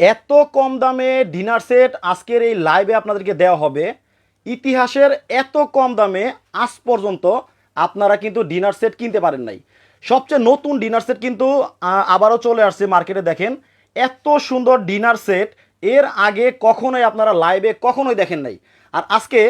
এত কম দামে dinner set আজকের এই লাইভে আপনাদেরকে দেওয়া হবে। ইতিহাসের এত কম দামে আজ পর্যন্ত আপনারা কিন্তু ডিনার সেট কিনতে পারেন নাই। সবচেয়ে নতুন ডিনার সেট কিন্তু আবারও চলে আসছে মার্কেটে দেখেন। এত সুন্দর ডিনার সেট, এর আগে কখনোই আপনারা লাইভে কখনোই দেখেন নাই। আর আজকে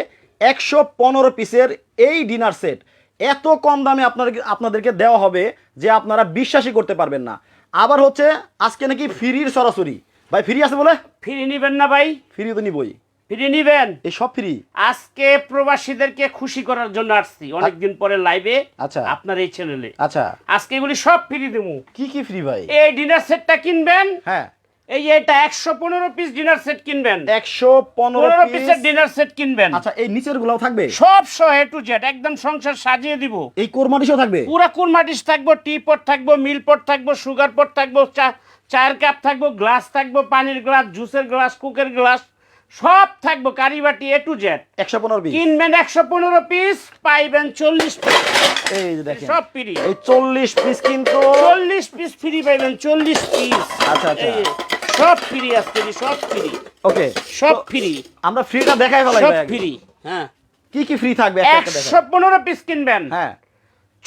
একশো পনেরো পিসের এই ডিনার সেট, এত কম দামে আপনাদের আপনাদেরকে দেওয়া হবে যে আপনারা বিশ্বাসই করতে পারবেন না। আবার হচ্ছে, আজকে নাকি ফ্রির সরাসরি। ভাই ফ্রি আছে বলে? ফ্রি নিবেন না ভাই। ফ্রি তো নিবই। ফ্রি নিবেন? এই সব ফ্রি। আজকে প্রবাসীদেরকে খুশি করার জন্য আসছি। অনেকদিন পরে লাইভে আচ্ছা। আপনার এই চ্যানেলে আচ্ছা। আজকে এগুলি সব ফ্রি দেবো কি কি ফ্রি ভাই? এই ডিনার সেটটা কিনবেন? হ্যাঁ। এই যে এটা একশো পনেরো পিস ডিনার সেট কিনবেন। একশো পনেরো পনেরো পিস পিসের ডিনার সেট কিনবেন। আচ্ছা এই নিচের গুলাও থাকবে? সব সহ এ টু জেড একদম সংসার সাজিয়ে দিব। এই কোরমাটিসও থাকবে? পুরা কুরমা ডিশ থাকব টি পট থাকব মিল পট থাকব সুগার পট থাকব চা চায়ের কাপ থাকব গ্লাস থাকব পানির গ্লাস জুসের গ্লাস কুকের গ্লাস সব থাকব কারি বাটি এ টু জেড একশো পনেরো পিস কিনবেন একশো পনেরো পিস পাইবেন চল্লিশ পিস এই দেখেন। সব ফ্রি এই চল্লিশ পিস কিন্তু চল্লিশ পিস ফ্রি পাইবেন চল্লিশ পিস আচ্ছা, আচ্ছা। সব ফ্রি আজকে সব ফ্রি ওকে। সব ফ্রি আমরা ফ্রিটা দেখাই ফেলাই সব ফ্রি হ্যাঁ। কি কি ফ্রি থাকবে একশো পনেরো পিস কিনবেন। হ্যাঁ।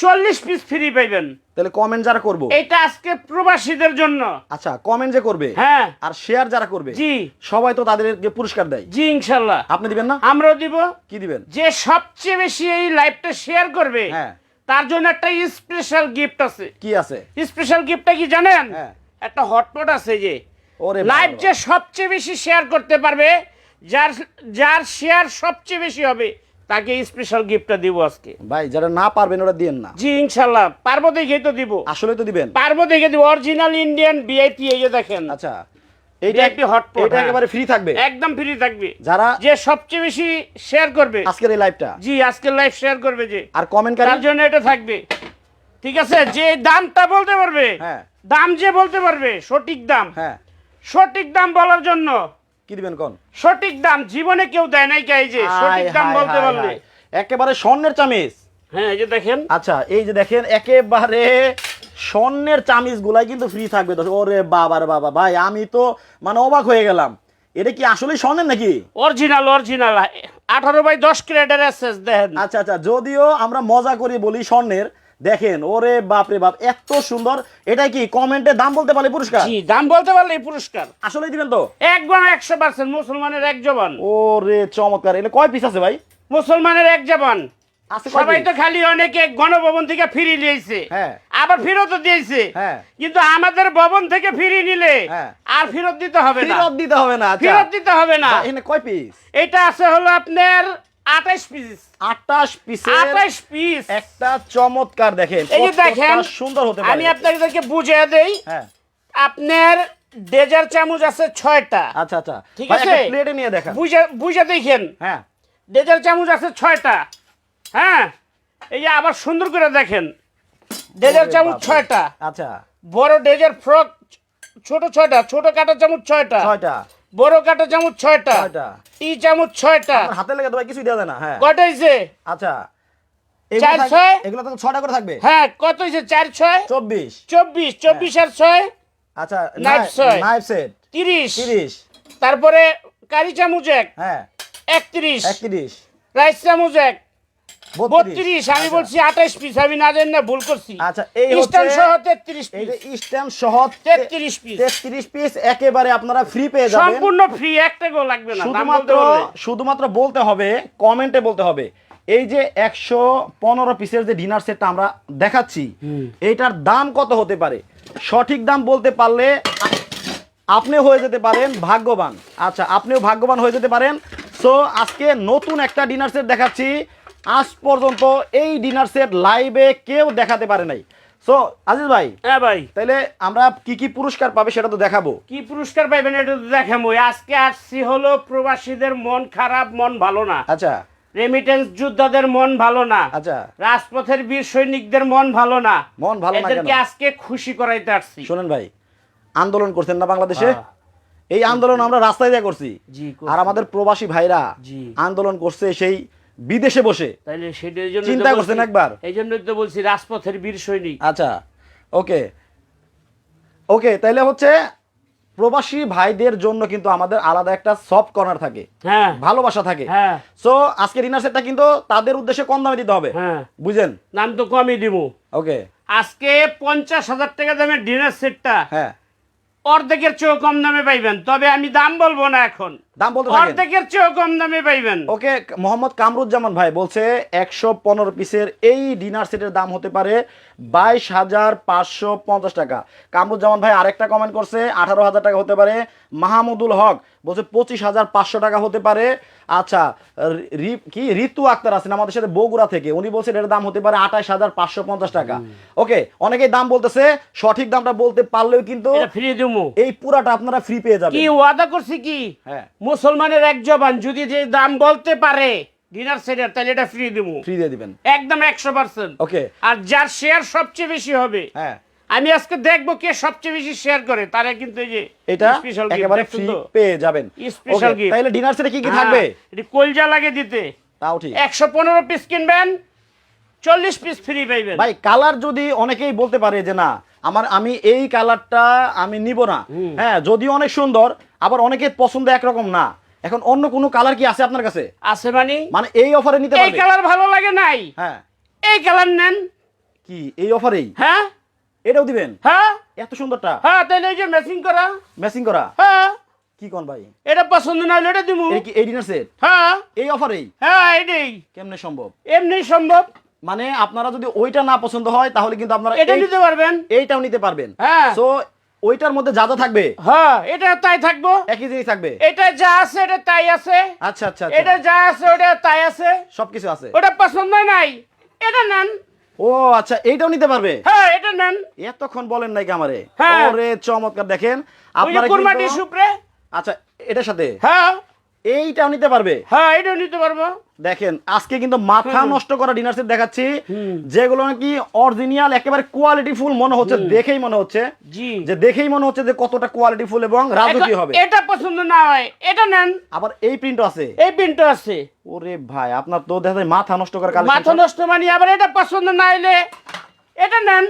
চল্লিশ পিস ফ্রি পাইবেন। তাহলে কমেন্ট যারা করব? এটা আজকে প্রবাসীদের জন্য। আচ্ছা কমেন্ট যে করবে? হ্যাঁ। আর শেয়ার যারা করবে? জি। সবাই তো তাদেরকে পুরস্কার দেয়। জি ইনশাল্লাহ। আপনি দিবেন না? আমরাও দিব। কি দিবেন? যে সবচেয়ে বেশি এই লাইভটা শেয়ার করবে হ্যাঁ। তার জন্য একটা স্পেশাল গিফট আছে। কি আছে? স্পেশাল গিফটটা কি জানেন? হ্যাঁ। একটা হটপট আছে যে। ওরে লাইভ যে সবচেয়ে বেশি শেয়ার করতে পারবে যার যার শেয়ার সবচেয়ে বেশি হবে তাকে স্পেশাল গিফটটা দিব আজকে। ভাই যারা না পারবেন ওরা দিয়েন না। জি ইনশাল্লাহ। পারব দেখে তো দিব। আসলে তো দিবেন। পারব দেখে দিব অরিজিনাল ইন্ডিয়ান বিআইপি এই যে দেখেন। আচ্ছা এইটা VIP hotpot, এটা। একেবারে ফ্রি থাকবে। একদম ফ্রি থাকবে। যারা যে সবচেয়ে বেশি শেয়ার করবে। আজকের এই লাইভটা জি আজকের লাইভ শেয়ার করবে যে। আর কমেন্ট করার জন্য এটা থাকবে। ঠিক আছে? যে দামটা বলতে পারবে হ্যাঁ। দাম যে বলতে পারবে সঠিক দাম। হ্যাঁ। সঠিক দাম বলার জন্য কি দিবেন কোন? সঠিক দাম জীবনে কেউ দেয় নাই কে এই যে? সঠিক দাম বলতে পারলে। একেবারে স্বর্ণের চামিচ হ্যাঁ এই যে দেখেন। আচ্ছা এই যে দেখেন একেবারে স্বর্ণের চামিচ গুলাই কিন্তু ফ্রি থাকবে। ওরে বাবা রে বাবা ভাই আমি তো মানে অবাক হয়ে গেলাম। এটা কি আসলেই স্বর্ণের নাকি? অরিজিনাল অরিজিনাল আঠারো বাই দশ এসেস দেখেন। আচ্ছা আচ্ছা যদিও আমরা মজা করি বলি স্বর্ণের দেখেন ওরে বাপ রে বাপ এত সুন্দর। এটা কি কমেন্টে দাম বলতে পারলে পুরস্কার? জি দাম বলতে পারলে পুরস্কার। আসলে দিবেন তো? একদম একশো পার্সেন্ট মুসলমানের এক জবান। ওরে চমৎকার এটা কয় পিস আছে ভাই? মুসলমানের এক জবান। সবাই তো খালি অনেকে গণভবন থেকে ফিরি নিয়েছে। হ্যাঁ। আবার ফেরতও দিয়েছে। হ্যাঁ। কিন্তু আমাদের ভবন থেকে ফিরি নিলে হ্যাঁ। আর ফেরত দিতে হবে না। ফেরত দিতে হবে না আচ্ছা। ফেরত দিতে হবে না। কয় পিস এটা আছে হলো আপনার আঠাশ পিস আটাশ পিসের আঠাশ পিস একটা চমৎকার দেখেন। এই দেখেন সুন্দর হতে পারে। আমি আপনাদেরকে বুঝিয়ে দেই হ্যাঁ। আপনার ডেজার চামচ আছে আচ্ছা আচ্ছা। ঠিক আছে? প্লেটে নিয়ে দেখা বুঝে বুঝে দেখেন। হ্যাঁ। ডেজার চামচ আছে হ্যাঁ? এই আবার সুন্দর করে দেখেন। ডেজার চামচ আচ্ছা। বড় ডেজার ফ্রক ছোট ছয়টা ছোট কাটা চামচ ছয়টা। ছয়টা। বড় কাটা চামচ ছয়টা টি চামচ ছয়টা। হাতে লেগে তো ভাই কিছুই দেওয়া যায় না হ্যাঁ। কটা হয়েছে আচ্ছা। চার, ছয়? এগুলো তো ছয়টা করে থাকবে। হ্যাঁ কত হয়েছে চার ছয়? চব্বিশ। চব্বিশ চব্বিশ আর ছয়? আচ্ছা. Knife set. তিরিশ। তিরিশ। তারপরে কারি চামচ এক। হ্যাঁ। একত্রিশ। একত্রিশ। রাইস চামচ এক। বত্রিশ। আমি আচ্ছা। বলছি আঠাইশ পিস আমি না না ভুল করছি। আচ্ছা, এই ইস্টার্ন সহ তেত্রিশ পিস যে সহ তেত্রিশ পিস তেত্রিশ পিস একেবারে আপনারা ফ্রি পেয়ে যাবেন। সম্পূর্ণ ফ্রি একটা গো লাগবে না শুধুমাত্র শুধুমাত্র বলতে হবে কমেন্টে বলতে হবে এই যে একশো পনেরো পিসের যে ডিনার সেটটা আমরা দেখাচ্ছি এইটার দাম কত হতে পারে? সঠিক দাম বলতে পারলে আপনি হয়ে যেতে পারেন ভাগ্যবান। আচ্ছা আপনিও ভাগ্যবান হয়ে যেতে পারেন। সো আজকে নতুন একটা ডিনার সেট দেখাচ্ছি আজ পর্যন্ত এই ডিনার সেট লাইভে কেউ দেখাতে পারে নাই। সো আজিজ ভাই হ্যাঁ ভাই। তাহলে আমরা কি কি পুরস্কার পাবে সেটা তো দেখাবো। কি পুরস্কার পাইবেন এটা তো দেখাবো আজকে আসছি হলো প্রবাসীদের মন খারাপ মন ভালো না। আচ্ছা। রেমিটেন্স যোদ্ধাদের মন ভালো না। আচ্ছা। রাজপথের বীর সৈনিকদের মন ভালো না। মন ভালো না এদেরকে আজকে খুশি করাইতে আসছি। শোনেন ভাই আন্দোলন করছেন না বাংলাদেশে? হ্যাঁ। এই আন্দোলন আমরা রাস্তায় দিয়ে করছি। আর আমাদের প্রবাসী ভাইরা আন্দোলন করছে সেই বিদেশে বসে। তাইলে সেটার জন্য চিন্তা করছেন একবার? এই জন্যই তো বলছি রাজপথের বীর সৈনিক। আচ্ছা ওকে। ওকে তাইলে হচ্ছে প্রবাসী ভাইদের জন্য কিন্তু আমাদের আলাদা একটা সফট কর্নার থাকে। হ্যাঁ। ভালোবাসা থাকে। হ্যাঁ। সো আজকে ডিনার সেটটা কিন্তু তাদের উদ্দেশ্যে কম দামে দিতে হবে। হ্যাঁ। বুঝেন? নাম তো কমই দিব। ওকে। আজকে পঞ্চাশ হাজার টাকা দামের ডিনার সেটটা হ্যাঁ। অর্ধেকের চেয়েও কম দামে পাইবেন। তবে আমি দাম বলব না এখন। দাম বলতে অর্ধেকের চেয়েও কম দামে পাইবেন। ওকে মোহাম্মদ কামরুজ্জামান ভাই বলছে একশো পনেরো পিসের এই ডিনার সেটের দাম হতে পারে বাইশ হাজার পাঁচশো পঞ্চাশ টাকা। কামরুজ্জামান ভাই আরেকটা কমেন্ট করছে আঠারো হাজার টাকা হতে পারে মাহমুদুল হক। বলছে পঁচিশ হাজার পাঁচশো টাকা হতে পারে। আচ্ছা কি? ঋতু আক্তার আছেন আমাদের সাথে বগুড়া থেকে। উনি বলছেন এটার দাম হতে পারে আঠাশ হাজার পাঁচশো পঞ্চাশ টাকা। ওকে অনেকেই দাম বলতেছে সঠিক দামটা বলতে পারলেও কিন্তু ফ্রি এই পুরাটা আপনারা ফ্রি পেয়ে যাবেন। কি ওয়াদা করছি কি? হ্যাঁ। মুসলমানের এক জবান যদি যে দাম বলতে পারে ডিনার সেটের তাহলে এটা ফ্রি দিমু। ফ্রি দিয়ে দিবেন। একদম একশো পার্সেন্ট ওকে। আর যার শেয়ার সবচেয়ে বেশি হবে হ্যাঁ। আমি আজকে দেখব কে সবচেয়ে বেশি শেয়ার করে। তারা কিন্তু এই যে এটা স্পেশাল একেবারে ফ্রি পেয়ে যাবেন। Okay, gift. তাহলে ডিনার সেটে কি কি থাকবে? এটি কলজা লাগে দিতে। তাও ঠিক। একশো পনেরো পিস কিনবেন চল্লিশ পিস ফ্রি পাইবেন। ভাই কালার যদি অনেকেই বলতে পারে যে না আমার আমি এই কালারটা আমি নিব না। হ্যাঁ যদিও অনেক সুন্দর আবার অনেকের পছন্দ একরকম না। এখন অন্য কোনো কালার কি আছে আপনার কাছে? আছে মানে? মানে এই অফারে নিতে এই কালার ভালো লাগে নাই। হ্যাঁ। এই কালার নেন। কি? এই অফারেই হ্যাঁ? এটাও দিবেন? হ্যাঁ। এত সুন্দরটা। হ্যাঁ তাহলে এই যে ম্যাচিং করা। ম্যাচিং করা? হ্যাঁ। কি কোন ভাই? এটা পছন্দ না হলে এটা দিমু। এই কি এই ডিনার সেট হ্যাঁ। এই অফারেই? হ্যাঁ এটাই। কেমনে সম্ভব? এমনি সম্ভব। মানে আপনারা যদি ওইটা না পছন্দ হয় তাহলে কিন্তু আপনারা এটা নিতে পারবেন। এইটাও নিতে পারবেন। হ্যাঁ। সো ওইটার মধ্যে যা যা থাকবে? হ্যাঁ এটা তাই থাকব। একই জিনিস থাকবে? এটা যা আছে এটা তাই আছে। আচ্ছা আচ্ছা এটা আচ্ছা যা আছে ওটা তাই আছে। সবকিছু আছে। ওটা পছন্দ নাই। এটা নেন। ও আচ্ছা এইটাও নিতে পারবে? হ্যাঁ এটা নেন। এতক্ষণ বলেন নাই আমারে? হ্যাঁ। ওরে চমৎকার দেখেন। আপনার কুরমাটি সুপ্রে। আচ্ছা এটার সাথে? হ্যাঁ। এইটাও নিতে পারবে? হ্যাঁ এটাও নিতে পারব। দেখেন আজকে কিন্তু মাথা নষ্ট করা ডিনার সেট দেখাচ্ছি। যেগুলো নাকি অরিজিনাল একেবারে কোয়ালিটি ফুল মনে হচ্ছে দেখেই মনে হচ্ছে। জি। যে দেখেই মনে হচ্ছে যে কতটা কোয়ালিটি ফুল এবং রাজকীয় হবে। এটা পছন্দ না হয়। এটা নেন। আবার এই প্রিন্টও আছে। এই পিনটা আছে। ওরে ভাই আপনার তো দেখা যায় মাথা নষ্ট করার মাথা নষ্ট মানে আবার এটা পছন্দ না হইলে এটা নেন।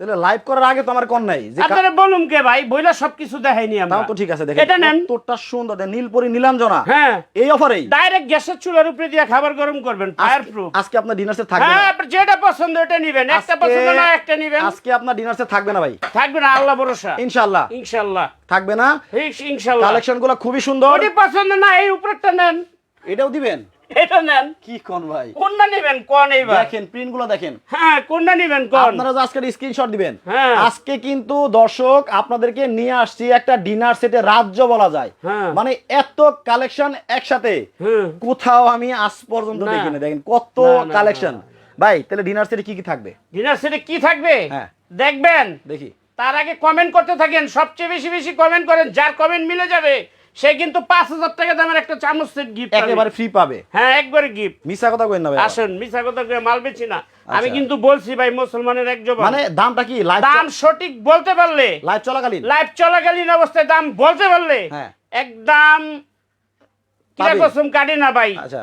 তাহলে লাইভ করার আগে তো আমার কোন নাই। যে আপনারা কে ভাই? বইলা সবকিছু দেখাইনি আমরা। তাও তো ঠিক আছে দেখেন এটা নেন। কতটা সুন্দর নীলপরি নীলাঞ্জনা। হ্যাঁ। এই অফারেই ডাইরেক্ট গ্যাসের চুলার উপরে দিয়ে খাবার গরম করবেন ফায়ার প্রুফ আজকে আপনার ডিনার সেট থাকবে হ্যাঁ আপনার যেটা পছন্দ ওটা নিবেন। একটা পছন্দ না একটা নিবেন। আজকে আপনার ডিনার সেট থাকবে না ভাই। থাকবে না আল্লাহ ভরসা। ইনশাআল্লাহ। ইনশাল্লাহ থাকবে না। ইনশ- ইনশাল্লাহ কালেকশনগুলো খুবই সুন্দর। ওটি পছন্দ না এই উপরেরটা নেন। এটাও দিবেন? এটা নেন। কি কোন ভাই? কোনটা নিবেন? কোন এইবার? দেখেন প্রিন্টগুলো দেখেন। হ্যাঁ কোনটা নিবেন কোন? আপনারা আজকে স্ক্রিনশট দিবেন হ্যাঁ। আজকে কিন্তু দর্শক আপনাদেরকে নিয়ে আসছি একটা ডিনার সেটে রাজ্য বলা যায়। হ্যাঁ। মানে এত কালেকশন একসাথে। কোথাও আমি আজ পর্যন্ত। দেখিনি। দেখেন কত কালেকশন ভাই তাহলে ডিনার সেটে কি কি থাকবে? ডিনার সেটে কি থাকবে? হ্যাঁ। দেখবেন। দেখি। তার আগে কমেন্ট করতে থাকেন। সবচেয়ে বেশি বেশি কমেন্ট করেন। যার কমেন্ট মিলে যাবে সে কিন্তু পাঁচ হাজার টাকা দামের একটা চামচ সেট গিফট একেবারে ফ্রি পাবে। হ্যাঁ একবারে গিফট মিছা কথা কই না ভাই। আসেন মিছা কথা কই মাল বেচি না। আমি আচ্ছা। কিন্তু বলছি ভাই মুসলমানের এক জবান। মানে দামটা কি? লাইভ দাম সঠিক বলতে পারলে লাইভ চলাকালীন? লাইভ চলাকালীন অবস্থায় দাম বলতে পারলে হ্যাঁ। একদম কিরা। কসম কাটি না ভাই। আচ্ছা।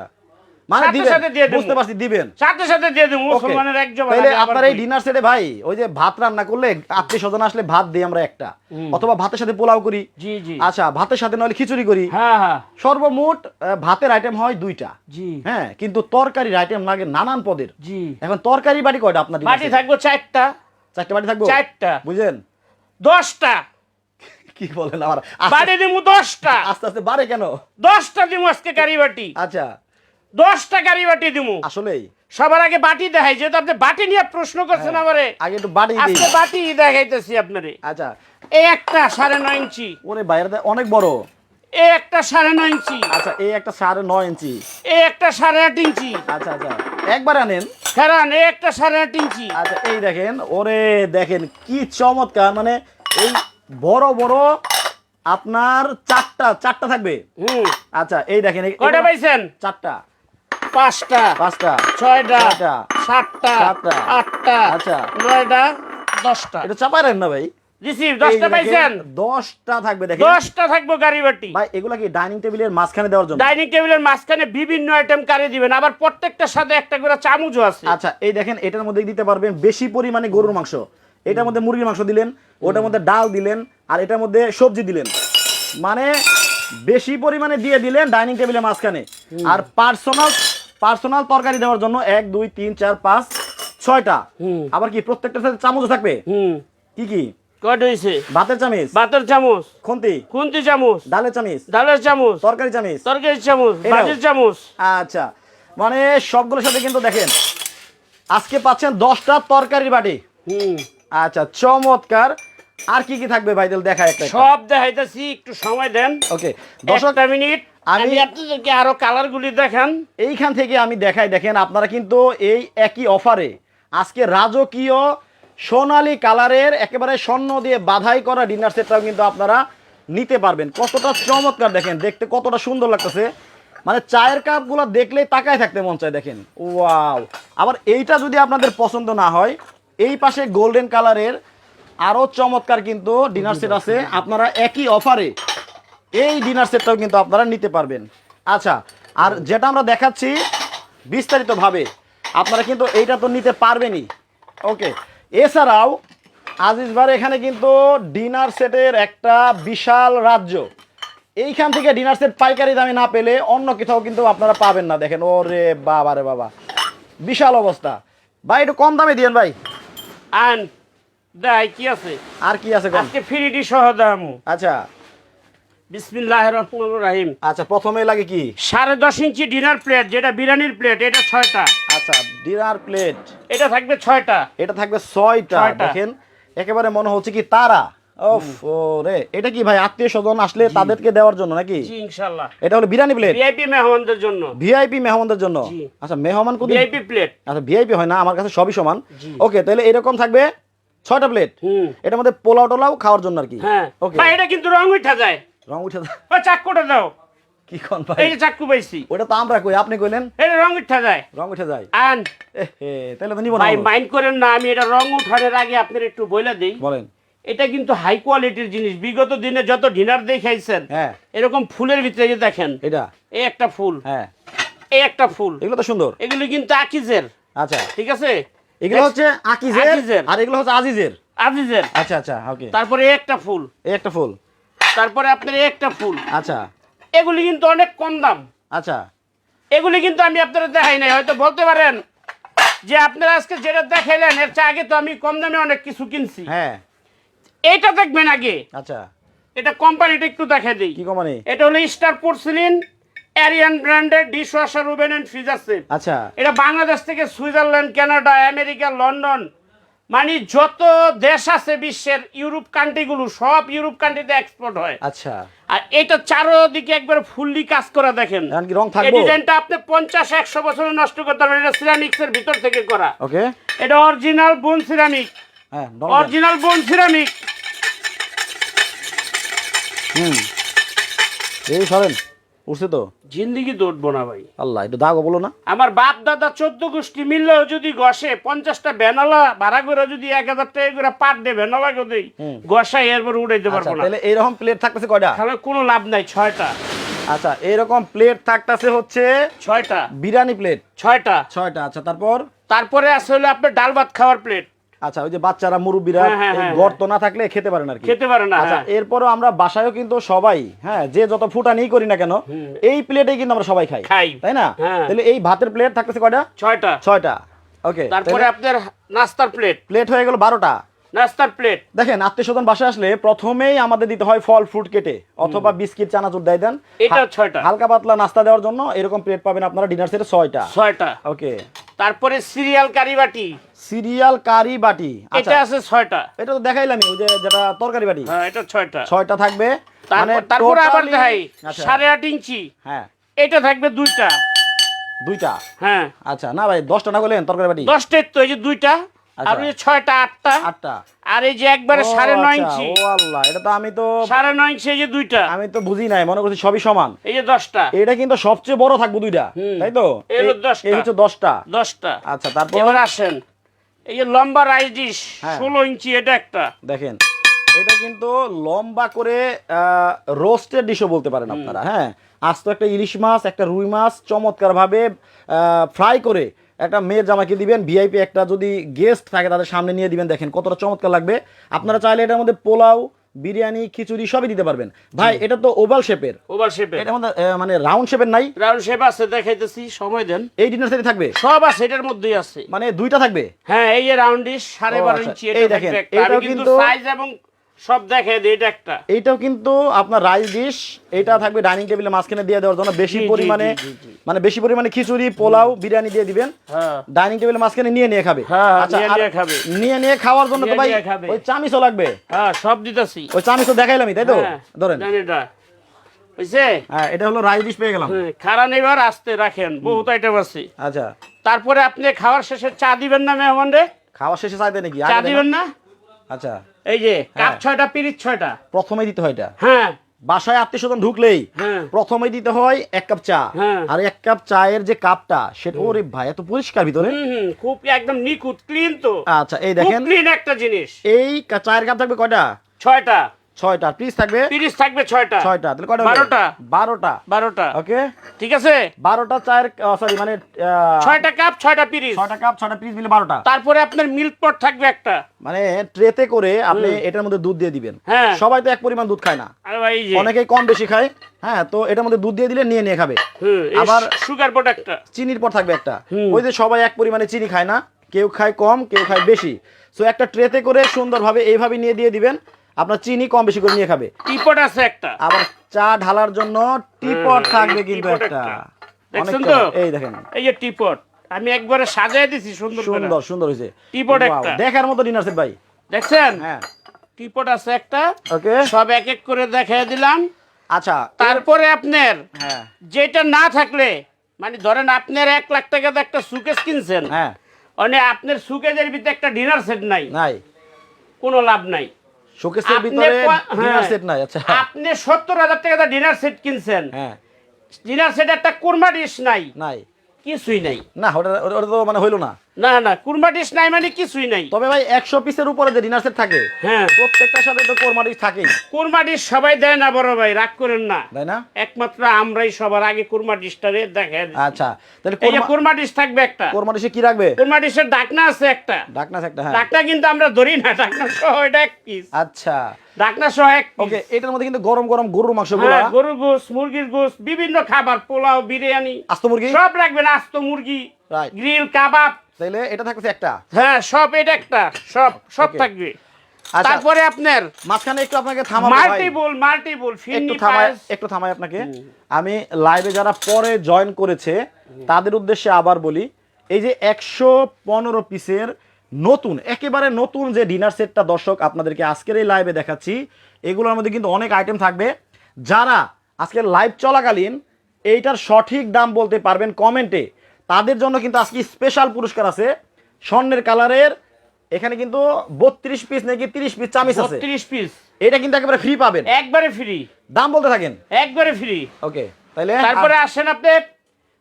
মানে দিবেন। বুঝতে পারছি দিবেন। সাথে সাথে দিয়ে দেবো মুসলমানের এক জবান তাহলে আপনার এই ডিনার সেটে ভাই ওই যে ভাত রান্না করলে আত্মীয় স্বজন আসলে ভাত দিই আমরা একটা। অথবা ভাতের সাথে পোলাও করি। জি জি। আচ্ছা ভাতের সাথে নইলে খিচুড়ি করি। হ্যাঁ হ্যাঁ। সর্বমোট ভাতের আইটেম হয় দুইটা। জি। হ্যাঁ কিন্তু তরকারির আইটেম লাগে নানান পদের। জি। এখন তরকারি বাড়ি কয়টা আপনার বাটি? থাকব চারটা। চারটে বাড়ি থাকব? চারটা। বুঝলেন দশটা। কি বলেন আমার? বাড়ি দিমু দশটা। আস্তে আস্তে বাড়ে কেন? দশটা দিমু আজকে কারি বাটি। আচ্ছা। দশটা কারি বাটি দিমু। আসলেই। সবার আগে বাটি দেখাই যেহেতু আপনি বাটি নিয়ে প্রশ্ন করছেন আমারে। আগে একটু আজকে বাটি দেখাইতেছি আপনারে। আচ্ছা। এই একটা সাড়ে নয় ইঞ্চি। ওরে বাইরে অনেক বড়। এই একটা সাড়ে নয় ইঞ্চি। আচ্ছা এই একটা সাড়ে নয় ইঞ্চি। এই একটা সাড়ে আট ইঞ্চি। আচ্ছা আচ্ছা। একবার আনেন। কারণ এই একটা সাড়ে আট ইঞ্চি। আচ্ছা এই দেখেন ওরে দেখেন কি চমৎকার। মানে এই বড় বড় আপনার চারটা চারটা থাকবে। হুম। আচ্ছা এই দেখেন কয়টা পাইছেন? চারটা। পাঁচটা পাঁচটা ছয়টা সাতটা আটটা আচ্ছা। নয়টা দশটা। এটা চাপাই রাখেন না ভাই। রিসিভ এই দশটা দেখেন, পাইছেন? দশটা থাকবে দেখেন। দশটা থাকব গাড়ি বাটি। ভাই এগুলা কি ডাইনিং টেবিলের মাঝখানে দেওয়ার জন্য? ডাইনিং টেবিলের মাঝখানে বিভিন্ন আইটেম কারি দিবেন আবার প্রত্যেকটার সাথে একটা করে চামচও আছে। আচ্ছা এই দেখেন এটার মধ্যে দিতে পারবেন বেশি পরিমাণে গরুর মাংস। এটার মধ্যে মুরগির মাংস দিলেন ওটার মধ্যে ডাল দিলেন আর এটার মধ্যে সবজি দিলেন। মানে বেশি পরিমাণে দিয়ে দিলেন ডাইনিং টেবিলের মাঝখানে। আর পার্সোনাল পার্সোনাল তরকারি দেওয়ার জন্য এক দুই তিন চার পাঁচ ছয়টা। হুম। আবার কি প্রত্যেকটার সাথে চামচও থাকবে? কি কি? কয়টা হয়েছে ভাতের চামিচ। ভাতের চামচ। খুন্তি। খুন্তি চামচ। ডালের চামিচ। ডালের চামচ। তরকারি চামিচ। চামচ। চামচ। আচ্ছা। মানে সবগুলোর সাথে কিন্তু দেখেন আজকে পাচ্ছেন দশটা তরকারির বাটি। হুম। আচ্ছা চমৎকার। আর কি কি থাকবে ভাইদেল দেখা একটা। সব দেখাইতেছি একটু সময় দেন। ওকে। দশটা মিনিট। আমি- আপনাদেরকে আরও কালার গুলি দেখান। এইখান থেকে আমি দেখাই দেখেন আপনারা কিন্তু এই একই অফারে আজকে রাজকীয় সোনালী কালারের একেবারে স্বর্ণ দিয়ে বাধাই করা ডিনার সেটটাও কিন্তু আপনারা নিতে পারবেন। কতটা চমৎকার দেখেন দেখতে কতটা সুন্দর লাগতেছে। মানে চায়ের কাপগুলো দেখলেই তাকায় থাকতে মন চায় দেখেন। ওয়াও! আবার এইটা যদি আপনাদের পছন্দ না হয় এই পাশে গোল্ডেন কালারের আরও চমৎকার কিন্তু ডিনার সেট আছে। আপনারা একই অফারে এই ডিনার সেটটাও কিন্তু আপনারা নিতে পারবেন। আচ্ছা আর যেটা আমরা দেখাচ্ছি বিস্তারিতভাবে আপনারা কিন্তু এইটা তো নিতে পারবেনই। ওকে এছাড়াও আজিজ ভার এখানে কিন্তু ডিনার সেটের একটা বিশাল রাজ্য। এইখান থেকে ডিনার সেট পাইকারি দামে না পেলে অন্য কোথাও কিন্তু আপনারা পাবেন না। দেখেন ওরে বাবা রে বাবা। বিশাল অবস্থা। ভাই একটু কম দামে দিয়েন ভাই। আন দেখ কি আছে? আর কি আছে আজকে ফ্রিডি সহ দামু আচ্ছা। বিসমিল্লাহ রহমান রাহিম। আচ্ছা প্রথমে লাগে কি? সাড়ে দশ ইঞ্চি ডিনার প্লেট যেটা বিরিয়ানির প্লেট এটা ছয়টা। আচ্ছা ডিনার প্লেট। এটা থাকবে ছয়টা। এটা থাকবে ছয়টা। দেখেন একেবারে মনে হচ্ছে কি তারা। রে এটা কি ভাই আত্মীয় স্বজন আসলে তাদেরকে দেওয়ার জন্য নাকি? এটা হলো বিরিয়ানি প্লেট? ভিআইপি মেহমানদের জন্য। ভিআইপি মেহমানদের জন্য? আচ্ছা মেহমান ভিআইপি প্লেট। আচ্ছা ভিআইপি হয় না আমার কাছে সবই সমান। ওকে তাহলে এরকম থাকবে ছয়টা প্লেট? হুম। এটার মধ্যে পোলাও টোলাও খাওয়ার জন্য আর কি? হ্যাঁ। ওকে। এটা কিন্তু রং উঠা যায়। রং উঠে যায়। ও চাক্কুটা দাও। কি কোন ভাই? এই যে চাক্কু পাইছি। ওটা তো আমরা কই আপনি কইলেন? এটা রং উঠা যায়। রং উঠে যায়। আন। এ তাহলে তো নিব না ভাই মাইন্ড করেন না আমি এটা রং উঠানোর আগে আপনার একটু বইলা দেই। বলেন। এটা কিন্তু হাই কোয়ালিটির জিনিস। বিগত দিনে যত ডিনার দেখাইছেন হ্যাঁ। এরকম ফুলের ভিতরে যে দেখেন এটা? এই একটা ফুল। হ্যাঁ। এই একটা ফুল। এগুলো তো সুন্দর। এগুলো কিন্তু আকিজের। আচ্ছা। ঠিক আছে? এগুলো হচ্ছে আকিজের। আর এগুলো হচ্ছে আজিজের। আজিজের। আচ্ছা আচ্ছা ওকে। তারপরে একটা ফুল। এই একটা ফুল। তারপরে আপনার একটা ফুল। আচ্ছা। এগুলি কিন্তু অনেক কম দাম। আচ্ছা। এগুলি কিন্তু আমি আপনারা দেখাই নাই। হয়তো বলতে পারেন যে আপনারা আজকে যেটা দেখাইলেন এর চেয়ে আগে তো আমি কম দামে অনেক কিছু কিনছি। হ্যাঁ। এটা দেখবেন আগে। আচ্ছা। এটা কোম্পানিটা একটু দেখা দিই। কি কোম্পানি? এটা হলো স্টার পোর্সিলিন এরিয়ান ব্র্যান্ডের dish washer oven and freezer set আচ্ছা। এটা বাংলাদেশ থেকে সুইজারল্যান্ড কানাডা আমেরিকা লন্ডন মানে যত দেশ আছে বিশ্বের ইউরোপ কান্ট্রিগুলো সব ইউরোপ কান্ট্রিতে এক্সপোর্ট হয়। আচ্ছা। আর এটা চারোদিকে একবার ফুললি কাজ করা দেখেন। রং এই ডিজাইনটা আপনি পঞ্চাশ একশো বছরে নষ্ট করতে পারবেন। এটা সিরামিক্স এর ভিতর থেকে করা। ওকে। এটা অরিজিনাল বোন সিরামিক হ্যাঁ অরিজিনাল বোন সিরামিক হুম। এই সরেন। উঠছে তো? জিন্দিগি দৌড়বো না ভাই। আল্লাহ একটু দাগো বলো না। আমার বাপ দাদা চোদ্দ গোষ্ঠী মিললেও যদি গসে পঞ্চাশটা বেনালা ভাড়া করে যদি এক হাজার টাকা করে পাট দে বেনালা করে গসাই এরপর উড়াইতে আচ্ছা পারব না। তাহলে এইরকম প্লেট থাকতেছে কয়টা? তাহলে কোনো লাভ নাই ছয়টা। আচ্ছা এইরকম প্লেট থাকতেছে হচ্ছে ছয়টা। বিরিয়ানি প্লেট ছয়টা। ছয়টা আচ্ছা তারপর? তারপরে আছে হলো আপনার ডাল ভাত খাওয়ার প্লেট আচ্ছা ওই যে বাচ্চারা মুরব্বীরা হ্যাঁ, হ্যাঁ, হ্যাঁ, গর্ত না থাকলে খেতে পারে না খেতে পারে না আচ্ছা। এরপরও আমরা বাসায়ও কিন্তু সবাই হ্যাঁ যে যত ফুটানি করি না কেন এই প্লেটেই কিন্তু আমরা সবাই খাই। খাই। তাই না। তাহলে এই ভাতের প্লেট থাকতেছে কয়টা? ছয়টা। ছয়টা। ওকে তারপরে আপনার নাস্তার প্লেট। প্লেট হয়ে গেল বারোটা। নাস্তার প্লেট। দেখেন আত্মীয় স্বজন বাসায় আসলে প্রথমেই আমাদের দিতে হয় ফল ফ্রুট কেটে অথবা বিস্কিট চানাচুর দেয় দেন। এটা ছয়টা। হালকা পাতলা নাস্তা দেওয়ার জন্য এরকম প্লেট পাবেন আপনারা ডিনার সেটে ছয়টা। ছয়টা। ওকে তারপরে সিরিয়াল কারি বাটি সিরিয়াল কারি বাটি এটা আচ্ছা। আছে ছয়টা। এটা তো দেখাইলাম ওই যে যেটা তরকারি বাটি হ্যাঁ এটা ছয়টা। ছয়টা থাকবে। মানে তারপর আবার দেখাই আচ্ছা, সাড়ে আট ইঞ্চি। হ্যাঁ। এটা থাকবে দুইটা। দুইটা? হ্যাঁ। আচ্ছা না ভাই দশটা না বলেন তরকারি বাটি দশটার তো এই যে দুইটা। আচ্ছা। আর ওই ছয়টা আটটা। আটটা। আর এই যে একবারে সাড়ে নয় আচ্ছা, ইঞ্চি। ও আল্লাহ এটা তো আমি তো সাড়ে নয় ইঞ্চি এই যে দুইটা। আমি তো বুঝি নাই মনে করছি সবই সমান। এই যে দশটা। এটা কিন্তু সবচেয়ে বড় থাকব দুইটা তাই তো? এই দশটা। এই হচ্ছে দশটা। দশটা। আচ্ছা তারপর? এবার আসেন। এই যে লম্বা রাইস ডিশ হ্যাঁ। ষোলো ইঞ্চি এটা একটা। দেখেন এটা কিন্তু লম্বা করে রোস্টেড ডিশও বলতে পারেন আপনারা হ্যাঁ? আজ তো একটা ইলিশ মাছ একটা রুই মাছ চমৎকার ভাবে ফ্রাই করে একটা মেয়ের জামাকে দিবেন ভিআইপি একটা যদি গেস্ট থাকে তাদের সামনে নিয়ে দিবেন দেখেন কতটা চমৎকার লাগবে। আপনারা চাইলে এটার মধ্যে পোলাও বিরিয়ানি খিচুড়ি সবই দিতে পারবেন। ভাই এটা তো ওভাল শেপের ওভার শেপের এটা মধ্যে মানে রাউন্ড শেপের নাই। রাউন্ড শেপ আছে দেখাইতেছি সময় দেন। এই ডিনার সেটে থাকবে? সব আছে এটার মধ্যেই আছে। মানে দুইটা থাকবে? হ্যাঁ এই যে রাউন্ড ডিশ সাড়ে ও, বারো আচ্ছা। ইঞ্চি এটা দেখেন, কিন্তু কিন্তু- সাইজ এবং সব দেখাই দিই এটা একটা। এইটাও কিন্তু আপনার রাইস ডিশ এটা থাকবে ডাইনিং টেবিলের মাঝখানে দিয়ে দেওয়ার জন্য বেশি পরিমাণে। মানে বেশি পরিমাণে খিচুড়ি পোলাও বিরিয়ানি দিয়ে দিবেন। হ্যাঁ। ডাইনিং টেবিলের মাঝখানে নিয়ে নিয়ে খাবে। হ্যাঁ, আচ্ছা নিয়ে নিয়ে খাবে। নিয়ে নিয়ে খাওয়ার জন্য তো ভাই ওই চামিচও লাগবে। হ্যাঁ সব দিতেছি। ওই চামিচও দেখাইলামই তাই তো? হ্যাঁ, ধরেন। এটা। বুঝছে হ্যাঁ এটা হলো রাইস ডিশ পেয়ে গেলাম। হ্যাঁ, খারান এবার আসতে রাখেন বহুত আইটেম আছে। আচ্ছা। তারপরে আপনি খাওয়ার শেষে চা দিবেন না মেহমান রে? খাওয়া শেষে চাইতে নাকি? চা দিবেন না? আচ্ছা। এই যে কাপ হ্যাঁ। ছয়টা পিরিচ ছয়টা। প্রথমে দিতে হয় এটা। হ্যাঁ। বাসায় আত্মীয় স্বজন ঢুকলেই হ্যাঁ। প্রথমে দিতে হয় এক কাপ চা। হ্যাঁ। আর এক কাপ চায়ের যে কাপটা সেটা ওরে ভাই এত পরিষ্কার ভিতরে। খুব একদম নিখুঁত ক্লিন তো। আচ্ছা এই দেখেন। ক্লিন একটা জিনিস। এই চায়ের কাপ থাকবে কয়টা? ছয়টা। ছয়টা। পিস থাকবে? পিরিচ থাকবে ছয়টা। ছয়টা। তাহলে কয়টা বারোটা। বারোটা। বারোটা। ওকে? ঠিক আছে? বারোটা চায়ের সরি মানে ছয়টা কাপ ছয়টা পিরিচ ছয়টা কাপ ছয়টা পিস মিলে বারোটা। তারপরে আপনার মিল্ক পট থাকবে একটা। মানে ট্রেতে করে আপনি এটার মধ্যে দুধ দিয়ে দিবেন। হ্যাঁ। সবাই তো এক পরিমাণ দুধ খায় না। অনেকেই কম বেশি খায়। হ্যাঁ তো এটার মধ্যে দুধ দিয়ে দিলে নিয়ে নিয়ে খাবে। হুম আবার সুগার পট একটা। চিনির পর থাকবে একটা। ওই যে সবাই এক পরিমাণে চিনি খায় না কেউ খায় কম কেউ খায় বেশি। সো একটা ট্রেতে করে সুন্দরভাবে এইভাবে নিয়ে দিয়ে দিবেন। আপনার চিনি কম বেশি করে নিয়ে খাবে। টিপট আছে একটা। আবার চা ঢালার জন্য টিপট থাকবে কিন্তু একটা। দেখছেন তো? এই দেখেন। এই যে টিপট আমি একবারে সাজায় দিছি সুন্দর সুন্দর সুন্দর হয়েছে। টিপট একটা। দেখার মতো ডিনার সেট ভাই। দেখছেন? হ্যাঁ। টিপট আছে একটা। ওকে। সব এক এক করে দেখাই দিলাম। আচ্ছা তারপরে আপনার হ্যাঁ। যেটা না থাকলে মানে ধরেন আপনার এক লাখ টাকাতে একটা সুকেস কিনছেন হ্যাঁ। মানে আপনার সুকেজের ভিতরে একটা ডিনার সেট নাই। নাই। কোনো লাভ নাই। শোকেসের আপনি ভিতরে ডিনার হ্যাঁ। সেট নাই আচ্ছা। আপনি সত্তর হাজার টাকা ডিনার সেট কিনছেন। হ্যাঁ। ডিনার সেট একটা কুরমা ডিশ নাই। নাই। কিছুই নাই। না ওটা ওটা- তো মানে হইল না। না না কুরমা ডিশ নাই মানে কিছুই নাই। তবে ভাই একশো পিসের উপরে যে ডিনার সেট থাকে হ্যাঁ। প্রত্যেকটার সাথে তো কোরমা ডিশ থাকেই। কুরমা ডিশ সবাই দেয় না বড় ভাই রাগ করেন না। তাই না? একমাত্র আমরাই সবার আগে কুরমা ডিশটারে দেখে আচ্ছা তাহলে এই যে কোরমা- ডিশ থাকবে একটা। কোরমা ডিশে কি রাখবে? কুরমা ডিশের ডাকনা আছে একটা। ডাকনা আছে একটা হ্যাঁ। ডাকনা কিন্তু আমরা ধরি না ডাকনা সহ এটা এক পিস আচ্ছা। সহ এক ওকে এটার মধ্যে কিন্তু গরম গরম গরুর মাংস হ্যাঁ গরুর গোস মুরগির গোস বিভিন্ন খাবার পোলাও বিরিয়ানি। আস্ত মুরগি? সব রাখবেন আস্ত মুরগি। গ্রিল কাবাব। তাইলে এটা থাকছে একটা? হ্যাঁ সব এটা একটা। সব সব থাকবে। আচ্ছা। তারপরে আপনার মাঝখানে একটু আপনাকে থামাবো ভাই। মাল্টিবল মাল্টিবল একটু থামাই একটু থামাই আপনাকে। আমি লাইভে যারা পরে জয়েন করেছে তাদের উদ্দেশ্যে আবার বলি এই যে একশো পনেরো পিসের নতুন একেবারে নতুন যে ডিনার সেটটা দর্শক আপনাদেরকে আজকের এই লাইভে দেখাচ্ছি এগুলোর মধ্যে কিন্তু অনেক আইটেম থাকবে। যারা আজকের লাইভ চলাকালীন এইটার সঠিক দাম বলতে পারবেন কমেন্টে তাদের জন্য কিন্তু আজকে স্পেশাল পুরস্কার আছে স্বর্ণের কালারের এখানে কিন্তু বত্রিশ পিস নাকি তিরিশ পিস চামিচ আছে। বত্রিশ পিস এটা কিন্তু একেবারে ফ্রি পাবেন। একবারে ফ্রি দাম বলতে থাকেন? একবারে ফ্রি ওকে তাহলে তারপরে আসেন আপনি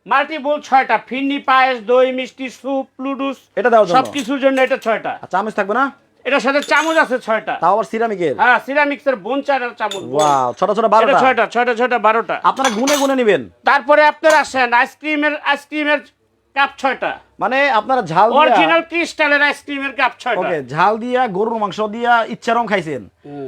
মাল্টিবল ছয়টা ফিন্নি পায়েস দই মিষ্টি স্যুপ লুডুস এটা দাও সবকিছুর সব কিছুর জন্য এটা ছয়টা। চামচ থাকবে না? এটার সাথে চামচ আছে ছয়টা। তাও আবার সিরামিকের? হ্যাঁ সিরামিক্সের বোন চারের চামচ ওয়াও ছোট ছোট এটা বারোটা ছয়টা ছয়টা ছয়টা বারোটা। আপনারা গুনে গুনে নেবেন। তারপরে আপনারা আসেন আইসক্রিমের আইসক্রিমের কাপ ছয়টা। মানে আপনারা ঝাল দিয়া অরিজিনাল ক্রিস্টালের আইসক্রিমের কাপ ছয়টা। ওকে ঝাল দিয়া গরুর মাংস দিয়া ইচ্ছা রং খাইছেন।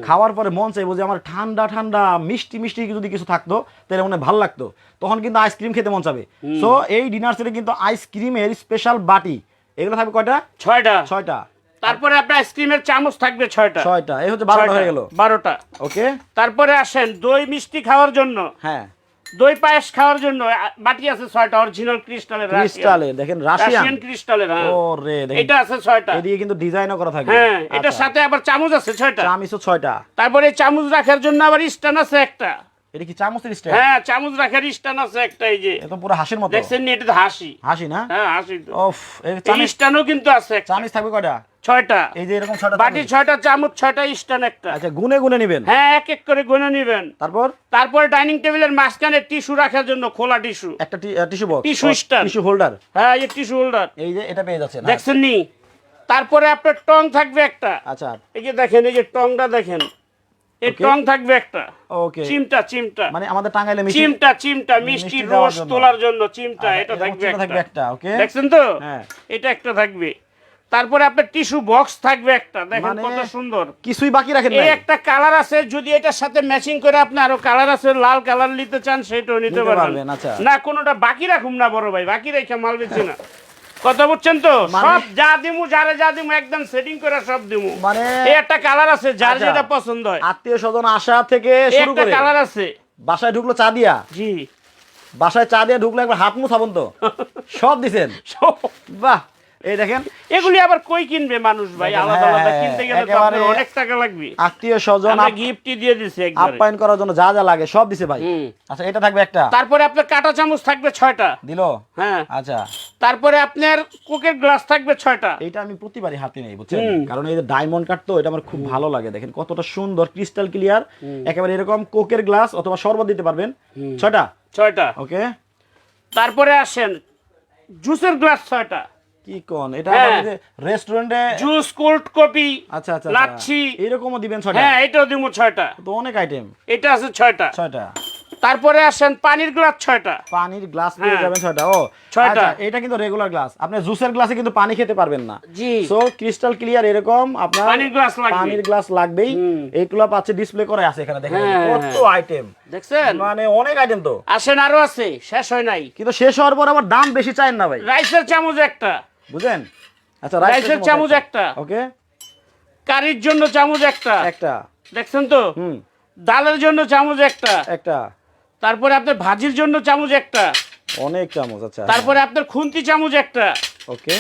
খাওয়ার পরে মন চাইব যে আমার ঠান্ডা ঠান্ডা মিষ্টি মিষ্টি যদি কিছু থাকতো তাহলে মনে ভালো লাগতো। তখন কিন্তু আইসক্রিম খেতে মন চাবে। সো এই ডিনার সেটে কিন্তু আইসক্রিমের স্পেশাল বাটি। এগুলো থাকবে কয়টা? ছয়টা। ছয়টা। তারপরে আপনার আইসক্রিমের চামচ থাকবে ছয়টা। ছয়টা। এই হচ্ছে বারোটা হয়ে গেল। বারোটা। ওকে? তারপরে আসেন দই মিষ্টি খাওয়ার জন্য। হ্যাঁ। দই পায়েস খাওয়ার জন্য বাটি আছে ছয়টা অরিজিনাল ক্রিস্টালের ক্রিস্টালে দেখেন রাশিয়ান। ক্রিস্টালের হ্যাঁ। ও রে দেখেন এটা আছে ছয়টা। এদিকে কিন্তু ডিজাইনও করা থাকবে। হ্যাঁ এটার আচ্ছা। সাথে আবার চামচ আছে ছয়টা। চামিচও ছয়টা। তারপরে চামচ রাখার জন্য আবার স্ট্যান্ড আছে একটা। এটা কি চামচের স্টাইল হ্যাঁ চামচ রাখার স্ট্যান্ড আছে একটা এই যে। এটা পুরো হাসির মতো। দেখছেন নি এটা হাসি। হাসি না? হ্যাঁ হাসি তো। ওফ এই চামিচ স্ট্যান্ডও কিন্তু আছে। চামিচ থাকবে কয়টা? ছয়টা। এই যে এরকম ছয়টা বাটি ছয়টা চামচ ছয়টা স্ট্যান্ড একটা। আচ্ছা গুনে গুনে নেবেন? হ্যাঁ এক এক করে গুনে নেবেন। তারপর? তারপরে ডাইনিং টেবিলের মাঝখানে টিস্যু রাখার জন্য খোলা টিস্যু। একটা tissue box Tissue stand. Tissue holder হ্যাঁ এই টিস্যু হোল্ডার এই যে এটা পেয়ে যাচ্ছেন হ্যাঁ। দেখছেন নি? তারপরে আপনার টং থাকবে একটা। আচ্ছা। এই যে দেখেন এই যে টংটা দেখেন। এই টং থাকবে একটা। ওকে চিমটা চিমটা। মানে আমাদের টাঙ্গাইলে মিষ্টি চিমটা চিমটা মিষ্টি রস তোলার জন্য চিমটা আচ্ছা, এটা থাকবে একটা। ওকে দেখছেন তো? হ্যাঁ। এটা একটা থাকবে। তারপরে আপনার টিস্যু বক্স থাকবে একটা। দেখেন মানে- কত সুন্দর। কিছুই বাকি রাখেন এই একটা কালার আছে যদি এটার সাথে ম্যাচিং করে আপনি আরও কালার আছে লাল কালার নিতে চান সেটাও নিতে পারবেন। আচ্ছা। না কোনোটা বাকি রাখুম না বড় ভাই বাকি রেখে মাল বেচি না। কথা বুঝছেন তো? মানে- সব যা দিমু যারে যা দিমু একদম সেটিং করে সব দিমু। মানে এই একটা কালার আছে যার আচ্ছা। যেটা পছন্দ হয়। আত্মীয় স্বজন আসা থেকে শুরু একটা করে কালার আছে। বাসায় ঢুকলো চা দিয়া। জি। বাসায় চা দিয়ে ঢুকলো একবার হাত মুছাবন তো। সব দিছেন। সব- বাহ। এই দেখেন এগুলি আবার কই কিনবে মানুষ ভাই? আলাদা আলাদা হ্যাঁ, কিনতে গেলে তো আপনার অনেক টাকা লাগবে। আত্মীয় স্বজন আমরা গিফটই দিয়ে দিছি একবারে। আপ্যায়ন করার জন্য যা যা লাগে সব দিছে ভাই। আচ্ছা এটা থাকবে একটা? তারপরে আপনার কাঁটা চামচ থাকবে ছয়টা। দিল? হ্যাঁ। আচ্ছা। তারপরে আপনার কোকের গ্লাস থাকবে ছয়টা। এটা আমি প্রতিবারই হাতে নেই বুঝছেন? কারণ এই যে ডায়মন্ড কাট তো এটা আমার খুব ভালো লাগে দেখেন কতটা সুন্দর ক্রিস্টাল ক্লিয়ার একেবারে এরকম কোকের গ্লাস অথবা শরবত দিতে পারবেন। ছয়টা? ছয়টা। ওকে। তারপরে আসেন জুসের গ্লাস ছয়টা। কি কোন? এটা। রেস্টুরেন্টে জুস কোল্ড কফি আচ্ছা আচ্ছা লাচ্ছি। এরকমও দিবেন ছয়টা? হ্যাঁ এটাও দিব ছয়টা। তো অনেক আইটেম এটা আছে ছয়টা। ছয়টা। তারপরে আসেন পানির গ্লাস ছয়টা। পানির গ্লাস পেয়ে হ্যাঁ। যাবেন ছয়টা। ও ছয়টা। আচ্ছা, এটা কিন্তু রেগুলার গ্লাস আপনি জুসের গ্লাসে কিন্তু পানি খেতে পারবেন না। জি। সো ক্রিস্টাল ক্লিয়ার এরকম আপনার পানির glass লাগবে। পানির গ্লাস লাগবেই। এইগুলো পাচ্ছে ডিসপ্লে করে আছে এখানে দেখেন। হ্যাঁ, কত হ্যাঁ। আইটেম দেখছেন? মানে অনেক আইটেম তো। আসেন আরও আছে। শেষ হয় নাই। কিন্তু শেষ হওয়ার পর আবার দাম বেশি চায় না ভাই। রাইসের চামচ একটা। বুঝেন আচ্ছা রাইসের চামচ একটা। ওকে কারির জন্য চামচ একটা। একটা। দেখছেন তো? হুম। ডালের জন্য চামচ একটা। একটা। তারপরে আপনার ভাজির জন্য চামচ একটা। অনেক চামচ আচ্ছা। তারপরে আপনার খুন্তি চামচ একটা। ওকে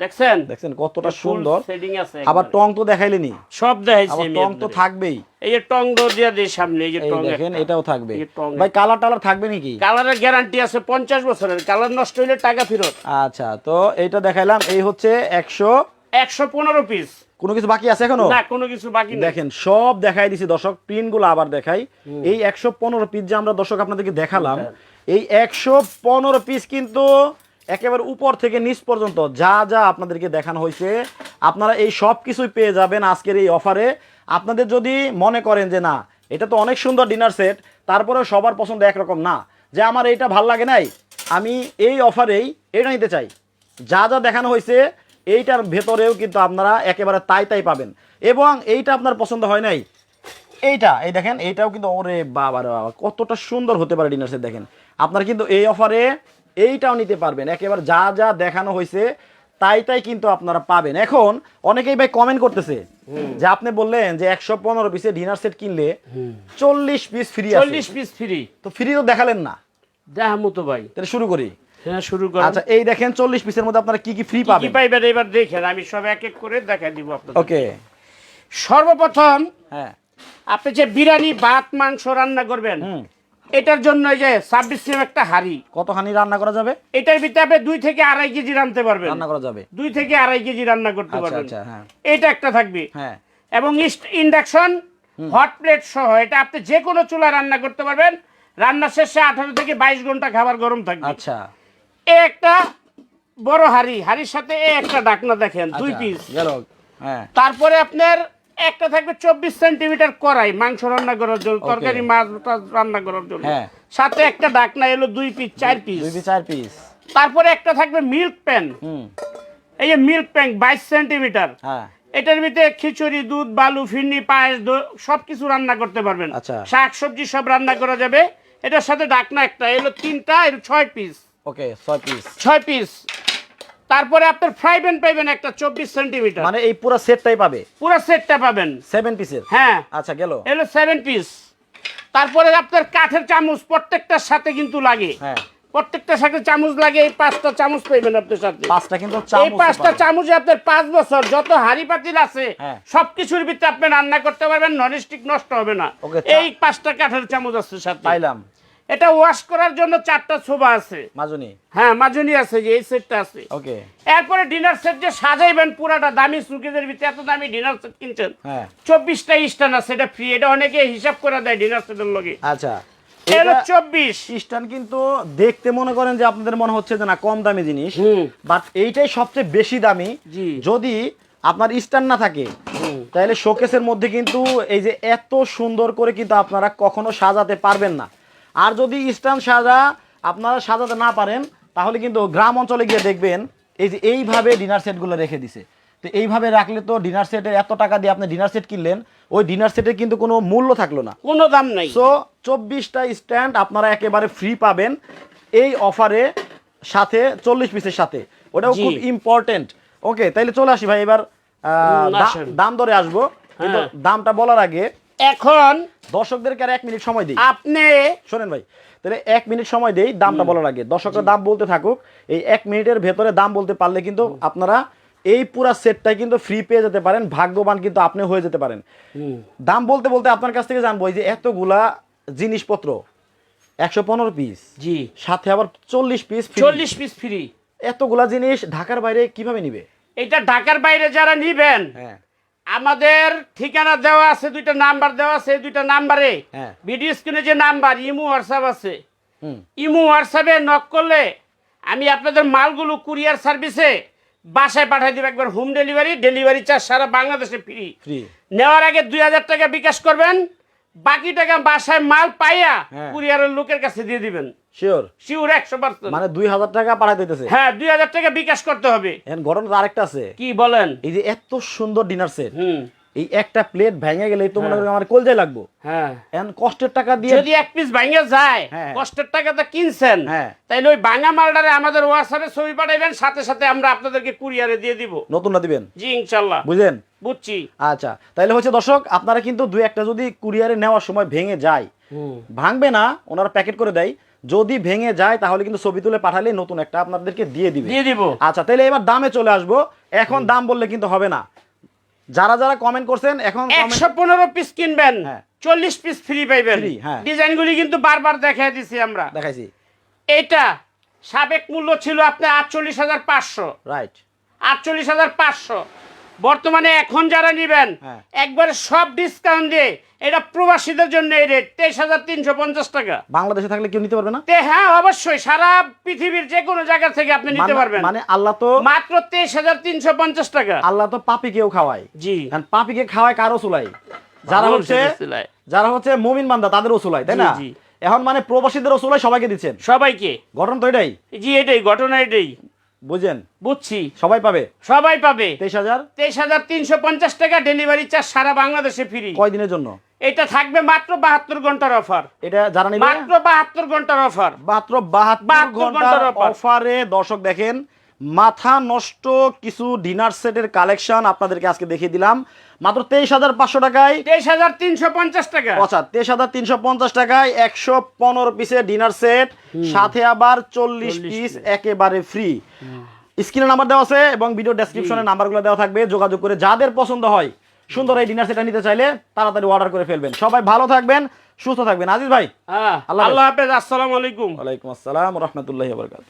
দেখছেন? দেখছেন কতটা সুন্দর। সেটিং আছে আবার টং তো দেখাইলেনি। সব দেখাইছি আমি টং তো থাকবেই। এই যে টং ডো দিয়ে দেয় সামনে এই যে টং দেখেন এটাও থাকবে। ভাই কালার টালার থাকবে নাকি? কালারের গ্যারান্টি আছে পঞ্চাশ বছরের। কালার নষ্ট হইলে টাকা ফেরত। আচ্ছা তো এইটা দেখাইলাম। এই হচ্ছে একশো একশো পনেরো পিস কোনো কিছু বাকি আছে এখনও? না কোনো কিছু বাকি নেই। দেখেন সব দেখাই দিছি। দর্শক প্রিন্টগুলো আবার দেখাই। এই একশো পনেরো পিস যে আমরা দর্শক আপনাদেরকে দেখালাম এই একশো পনেরো পিস কিন্তু একেবারে উপর থেকে নিচ পর্যন্ত যা যা আপনাদেরকে দেখানো হয়েছে, আপনারা এই সব কিছুই পেয়ে যাবেন আজকের এই অফারে আপনাদের যদি মনে করেন যে না, এটা তো অনেক সুন্দর ডিনার সেট তারপরে সবার পছন্দ একরকম না, যে আমার এইটা ভালো লাগে নাই, আমি এই অফারেই এটা নিতে চাই। যা যা দেখানো হয়েছে, এইটার ভেতরেও কিন্তু আপনারা একেবারে তাই তাই পাবেন। এবং এইটা আপনার পছন্দ হয় নাই, এইটা, এই দেখেন, এইটাও কিন্তু ওরে বাবা কতটা সুন্দর হতে পারে ডিনার সেট দেখেন। আপনারা কিন্তু এই অফারে এইটাও নিতে পারবেন। একেবারে যা যা দেখানো হয়েছে তাই তাই কিন্তু আপনারা পাবেন। এখন অনেকেই ভাই কমেন্ট করতেছে যে আপনি বললেন যে একশো পনেরো পিসে ডিনার সেট কিনলে চল্লিশ পিস ফ্রি চল্লিশ পিস ফ্রি তো ফ্রি তো দেখালেন না। দেখা মতো ভাই। তাহলে শুরু করি। হ্যাঁ শুরু করেন। আচ্ছা এই দেখেন চল্লিশ পিসের মধ্যে আপনারা কি কি ফ্রি কি পাইবেন? এবার দেখেন আমি সব এক এক করে দেখা দিব আপনাদের। ওকে। সর্বপ্রথম হ্যাঁ। আপনি যে বিরিয়ানি ভাত মাংস রান্না করবেন এটার জন্য এই যে ছাব্বিশ সিএম একটা হাড়ি। কতখানি রান্না করা যাবে? এটার ভিতরে আপনি দুই থেকে আড়াই কেজি রানতে পারবেন। রান্না করা যাবে। দুই থেকে আড়াই কেজি রান্না করতে আচ্ছা পারবেন। আচ্ছা হ্যাঁ। এটা একটা থাকবে। হ্যাঁ। এবং ইন্ডাকশন হট প্লেট সহ এটা আপনি যে কোনো চুলা রান্না করতে পারবেন। রান্না শেষে আঠারো থেকে বাইশ ঘণ্টা খাবার গরম থাকবে। আচ্ছা। এ একটা বড় হাড়ি। হাড়ির সাথে এ একটা ডাকনা দেখেন দুই আচ্ছা, পিস গেল। হ্যাঁ। তারপরে আপনার একটা থাকবে চব্বিশ সেন্টিমিটার কড়াই মাংস রান্না করার জন্য তরকারি মাছ রান্না করার জন্য। হ্যাঁ। সাথে একটা ডাকনা এলো দুই পিস চার পিস দুই পিস। চার পিস। তারপরে একটা থাকবে মিল্ক প্যান। এই যে মিল্ক প্যান বাইশ সেন্টিমিটার। হ্যাঁ। এটার ভিতরে খিচুড়ি দুধ বালু ফিরনি পায়েস সব কিছু রান্না করতে পারবেন। আচ্ছা। শাক সবজি সব রান্না করা যাবে। এটার সাথে ডাকনা একটা এলো তিনটা এলো ছয় পিস। ওকে ছয় পিস। ছয় পিস। তারপরে আপনার ফ্রাই প্যান পাইবেন একটা চব্বিশ সেন্টিমিটার মানে এই পুরো সেটটাই পাবে? পুরো সেটটা পাবেন। সেভেন পিসের হ্যাঁ। আচ্ছা গেল। এলো সেভেন পিস তারপরে আপনার কাঠের চামচ প্রত্যেকটার সাথে কিন্তু লাগে। হ্যাঁ। প্রত্যেকটার সাথে চামচ লাগে এই পাঁচটা চামচ পাইবেন আপনার সাথে। পাঁচটা কিন্তু এই পাঁচটা চামচে আপনার পাঁচ বছর যত হাড়ি পাতিল আছে হ্যাঁ। সবকিছুর ভিতরে আপনি রান্না করতে পারবেন ননস্টিক নষ্ট হবে না। এই পাঁচটা কাঠের চামচ আছে সাথে। পাইলাম। এটা ওয়াশ করার জন্য চারটা ছোবা আছে। মাজুনি? হ্যাঁ মাজনি আছে যে এই সেটটা আছে। ওকে। এরপরে ডিনার সেট যে সাজাইবেন পুরাটা দামি সুকেজের ভিতরে এত দামি ডিনার সেট কিনছেন হ্যাঁ। চব্বিশটা স্টান আছে এটা ফ্রি এটা অনেকে হিসাব করে দেয় ডিনার সেটের লগে। আচ্ছা। এলো এটা চব্বিশ। স্ট্যান্ড কিন্তু দেখতে মনে করেন যে আপনাদের মনে হচ্ছে যে না কম দামি জিনিস। বাট এইটাই সবচেয়ে বেশি দামি। যদি আপনার স্ট্যান্ড না থাকে তাহলে শোকেসের মধ্যে কিন্তু এই যে এত সুন্দর করে কিন্তু আপনারা কখনো সাজাতে পারবেন না। আর যদি স্ট্যান্ড সাজা আপনারা সাজাতে না পারেন তাহলে কিন্তু গ্রাম অঞ্চলে গিয়ে দেখবেন এই যে এইভাবে ডিনার সেটগুলো রেখে দিছে। তো এইভাবে রাখলে তো ডিনার সেটের এত টাকা দিয়ে আপনি ডিনার সেট কিনলেন ওই ডিনার সেটের কিন্তু কোনো মূল্য থাকল না। কোনো দাম নাই। সো চব্বিশটা স্ট্যান্ড আপনারা একেবারে ফ্রি পাবেন এই অফারে সাথে চল্লিশ পিসের সাথে। ওটাও খুব ইম্পর্টেন্ট ওকে তাইলে চলে আসি ভাই এবার। দাম দরে আসব। কিন্তু হ্যাঁ। দামটা বলার আগে এখন দর্শকদেরকে আর এক মিনিট সময় দিই। আপনি শোনেন ভাই তাহলে এক মিনিট সময় দেই দামটা বলার আগে। দর্শকরা দাম বলতে থাকুক এই এক মিনিটের ভেতরে দাম বলতে পারলে কিন্তু আপনারা এই পুরা সেটটাই কিন্তু ফ্রি পেয়ে যেতে পারেন ভাগ্যবান কিন্তু আপনি হয়ে যেতে পারেন। দাম বলতে বলতে আপনার কাছ থেকে জানব এই যে এতগুলা জিনিসপত্র একশো পনেরো পিস জি। সাথে আবার চল্লিশ পিস চল্লিশ পিস ফ্রি এতগুলা জিনিস ঢাকার বাইরে কীভাবে নিবে? এটা ঢাকার বাইরে যারা নিবেন হ্যাঁ। আমাদের ঠিকানা দেওয়া আছে দুইটা নাম্বার দেওয়া আছে এই দুইটা নাম্বারে। হ্যাঁ। ভিডিও স্ক্রিনে যে নাম্বার ইমো হোয়াটসঅ্যাপ আছে। ইমো হোয়াটসঅ্যাপে নক করলে আমি আপনাদের মালগুলো কুরিয়ার সার্ভিসে বাসায় পাঠাই দেবো। একবার হোম ডেলিভারি ডেলিভারি চার্জ সারা বাংলাদেশে ফ্রি ফ্রি নেওয়ার আগে দুই হাজার টাকা বিকাশ করবেন। বাকি টাকা বাসায় মাল পাইয়া হ্যাঁ। কুরিয়ারের লোকের কাছে দিয়ে দিবেন। শিওর শিওর একশো পার্সেন্ট মানে দুই হাজার টাকা পাঠাই দিতেছে। হ্যাঁ দুই হাজার টাকা বিকাশ করতে হবে। এখন ঘটনা আরেকটা আছে। কি বলেন? এই যে এত সুন্দর ডিনার সেট হুম। এই একটা প্লেট ভেঙে গেলেই তো মনে করেন আমার কলজায় লাগবো। হ্যাঁ। এখন কষ্টের টাকা দিয়ে যদি এক পিস ভাঙে যায় হ্যাঁ। কষ্টের টাকাটা কিনছেন। হ্যাঁ। তাইলে ওই ভাঙা মালটারে আমাদের হোয়াটসঅ্যাপে ছবি পাঠাইবেন সাথে সাথে আমরা আপনাদেরকে কুরিয়ারে দিয়ে দিব। নতুনটা দিবেন? জি ইনশাল্লাহ। বুঝলেন? বুঝছি। আচ্ছা তাহলে হচ্ছে দর্শক আপনারা কিন্তু দুই একটা যদি কুরিয়ারে নেওয়ার সময় ভেঙে যায় ভাঙবে না ওনারা প্যাকেট করে দেয়। যদি ভেঙে যায় তাহলে কিন্তু ছবি তুলে পাঠালে নতুন একটা আপনাদেরকে দিয়ে দিবে। দিয়ে দিব। আচ্ছা তাহলে এবার দামে চলে আসব। এখন দাম বললে কিন্তু হবে না। যারা যারা কমেন্ট করছেন এখন একশো পনেরো পিস কিনবেন হ্যাঁ। চল্লিশ পিস ফ্রি পাইবেন। ডিজাইন গুলি ডিজাইনগুলি কিন্তু বারবার দেখাই দিচ্ছি আমরা। দেখাইছি। এটা সাবেক মূল্য ছিল আপনার আটচল্লিশ হাজার পাঁচশো। রাইট আটচল্লিশ হাজার পাঁচশো। বর্তমানে এখন যারা নিবেন হ্যাঁ। একবারে সব ডিসকাউন্ট দিয়ে এটা প্রবাসীদের জন্য এই রেট তেইশ হাজার তিনশো পঞ্চাশ টাকা। বাংলাদেশে থাকলে কেউ নিতে পারবে না? হ্যাঁ অবশ্যই সারা পৃথিবীর যে কোনো জায়গা থেকে আপনি নিতে মানে- পারবেন। মানে আল্লাহ তো মাত্র তেইশ হাজার তিনশো পঞ্চাশ টাকা। আল্লাহ তো পাপি কেউ খাওয়ায়। জি। কারণ পাপিকে খাওয়ায় কারও চুলাই যারা হচ্ছে যারা হচ্ছে মমিন বান্দা তাদেরও চুলাই তাই না? এখন মানে প্রবাসীদের চুলাই সবাইকে দিচ্ছেন। সবাইকে। ঘটনা তো এটাই। জি এটাই ঘটনা এটাই। বুঝেন? বুঝছি। সবাই পাবে? সবাই পাবে। তেইশ হাজার? তেইশ হাজার তিনশো পঞ্চাশ টাকা ডেলিভারি চার্জ সারা বাংলাদেশে ফ্রি। কয়দিনের জন্য? এটা থাকবে মাত্র বাহাত্তর ঘণ্টার অফার। এটা যারা নিবে? মাত্র বাহাত্তর ঘণ্টার অফার। মাত্র বাহাত্তর ঘণ্টার ঘণ্টার অফারে। দর্শক দেখেন মাথা নষ্ট কিছু ডিনার সেটের কালেকশন আপনাদেরকে আজকে দেখিয়ে দিলাম। মাত্র তেইশ হাজার পাঁচশো টাকায়। তেইশ হাজার তিনশো পঞ্চাশ টাকা। আচ্ছা তেইশ হাজার তিনশো পঞ্চাশ টাকায় একশো পনেরো পিসের ডিনার সেট সাথে আবার চল্লিশ পিস একেবারে ফ্রি। স্ক্রিনে নাম্বার দেওয়া আছে এবং ভিডিও ডেসক্রিপশনে নাম্বারগুলো দেওয়া থাকবে যোগাযোগ করে যাদের পছন্দ হয় সুন্দর এই ডিনার সেটটা নিতে চাইলে তাড়াতাড়ি অর্ডার করে ফেলবেন। সবাই ভালো থাকবেন সুস্থ থাকবেন। আজিজ ভাই হ্যাঁ আল্লাহ হাফেজ। আল্লাহ হাফেজ আসসালামু আলাইকুম। ওয়ালাইকুম আসসালাম রহমতুল্লাহ বরকাত